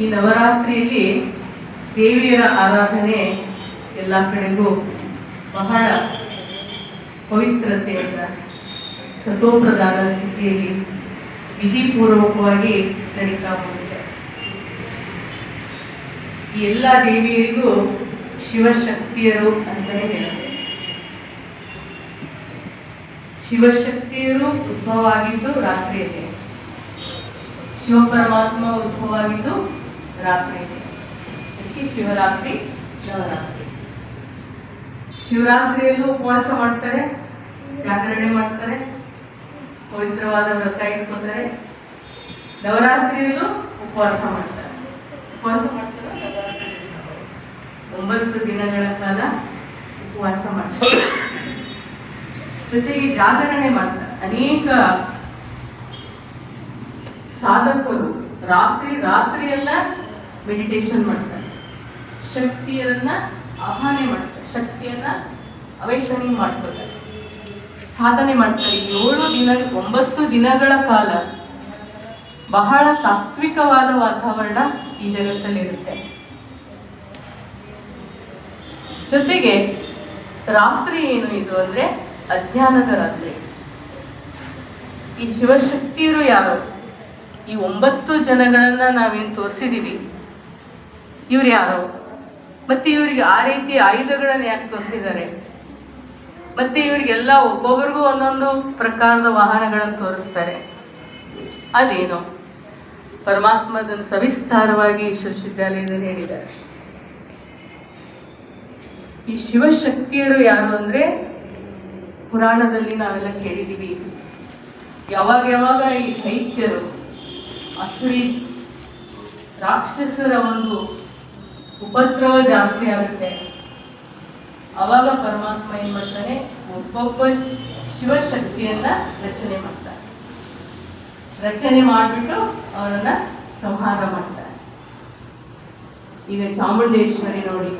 ಈ ನವರಾತ್ರಿಯಲ್ಲಿ ದೇವಿಯರ ಆರಾಧನೆ ಎಲ್ಲ ಕಡೆಗೂ ಬಹಳ ಪವಿತ್ರತೆಯಿಂದ ಸತೋಪ್ರದಾದ ಸ್ಥಿತಿಯಲ್ಲಿ ವಿಧಿಪೂರ್ವಕವಾಗಿ ನಡೀತಾ ಹೋಗಿದೆ ಈ ಎಲ್ಲ ದೇವಿಯರಿಗೂ ಶಿವಶಕ್ತಿಯರು ಅಂತಲೇ ಹೇಳುತ್ತೆ ಶಿವಶಕ್ತಿಯರು ಉದ್ಭವ ಆಗಿದ್ದು ರಾತ್ರಿಯಲ್ಲಿ. ಶಿವಪರಮಾತ್ಮ ಉದ್ಭವ ಆಗಿದ್ದು ರಾತ್ರಿಯಲ್ಲಿ ಅದಕ್ಕೆ ಶಿವರಾತ್ರಿ ನವರಾತ್ರಿ. ಶಿವರಾತ್ರಿಯಲ್ಲೂ ಉಪವಾಸ ಮಾಡ್ತಾರೆ, ಜಾಗರಣೆ ಮಾಡ್ತಾರೆ, ಪವಿತ್ರವಾದ ವ್ರತ ಇಟ್ಕೋತಾರೆ. ನವರಾತ್ರಿಯಲ್ಲೂ ಉಪವಾಸ ಮಾಡ್ತಾರೆ. ಉಪವಾಸ ಮಾಡ್ತಾರೆ ಒಂಬತ್ತು ದಿನಗಳ ಕಾಲ ಉಪವಾಸ ಮಾಡ್ತಾರೆ. ಜೊತೆಗೆ ಜಾಗರಣೆ ಮಾಡ್ತಾರೆ. ಅನೇಕ ಸಾಧಕರು ರಾತ್ರಿ ರಾತ್ರಿ ಎಲ್ಲ ಮೆಡಿಟೇಷನ್ ಮಾಡ್ತಾರೆ. ಶಕ್ತಿಯನ್ನ ಆಹ್ವಾನೆ ಮಾಡ್ತಾರೆ. ಶಕ್ತಿಯನ್ನ ಅವೇಷಣೆ ಮಾಡ್ಕೊಳ್ತಾರೆ ಸಾಧನೆ ಮಾಡ್ತಾರೆ. ಏಳು ದಿನ, ಒಂಬತ್ತು ದಿನಗಳ ಕಾಲ ಬಹಳ ಸಾತ್ವಿಕವಾದ ವಾತಾವರಣ ಈ ಜಗತ್ತಲ್ಲಿ ಇರುತ್ತೆ. ಜೊತೆಗೆ ರಾತ್ರಿ ಏನು ಇದು ಅಂದ್ರೆ ಅಜ್ಞಾನದ ರಾತ್ರಿ. ಈ ಶಿವಶಕ್ತಿಯರು ಯಾರು? ಈ ಒಂಬತ್ತು ಜನಗಳನ್ನ ನಾವೇನ್ ತೋರಿಸಿದೀವಿ. ಇವ್ರು ಯಾರು? ಮತ್ತೆ ಇವರಿಗೆ ಆ ರೀತಿ ಆಯುಧಗಳನ್ನು ಯಾಕೆ ತೋರಿಸಿದ್ದಾರೆ? ಮತ್ತೆ ಇವರಿಗೆಲ್ಲ ಒಬ್ಬೊಬ್ರಿಗೂ ಒಂದೊಂದು ಪ್ರಕಾರದ ವಾಹನಗಳನ್ನು ತೋರಿಸ್ತಾರೆ. ಅದೇನು? ಪರಮಾತ್ಮ ಅದನ್ನು ಸವಿಸ್ತಾರವಾಗಿ ವಿಶ್ವವಿದ್ಯಾಲಯದಲ್ಲಿ ಹೇಳಿದ್ದಾರೆ. ಈ ಶಿವಶಕ್ತಿಯರು ಯಾರು ಅಂದ್ರೆ ಪುರಾಣದಲ್ಲಿ ನಾವೆಲ್ಲ ಕೇಳಿದೀವಿ ಯಾವಾಗ ಯಾವಾಗ ಈ ದೈತ್ಯರು ಅಸುರಿ ರಾಕ್ಷಸರ ಒಂದು ಉಪದ್ರವ ಜಾಸ್ತಿ ಆಗುತ್ತೆ. ಅವಾಗ ಪರಮಾತ್ಮ ಏನ್ ಮಾಡ್ತಾನೆ? ಒಬ್ಬೊಬ್ಬ ಶಿವಶಕ್ತಿಯನ್ನ ರಚನೆ ಮಾಡ್ತಾರೆ ರಚನೆ ಮಾಡಿಬಿಟ್ಟು ಅವರನ್ನ ಸಂಹಾರ ಮಾಡ್ತಾರೆ ಈಗ ಚಾಮುಂಡೇಶ್ವರಿ ನೋಡಿ.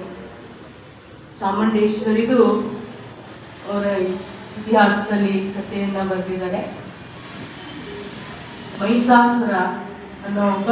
ಚಾಮುಂಡೇಶ್ವರಿಗೂ ಅವರ ಇತಿಹಾಸದಲ್ಲಿ ಕಥೆಯನ್ನ ಬರೆದಿದ್ದಾರೆ. ಮೈಸಾಸುರ ಅನ್ನೋ ಒಬ್ಬ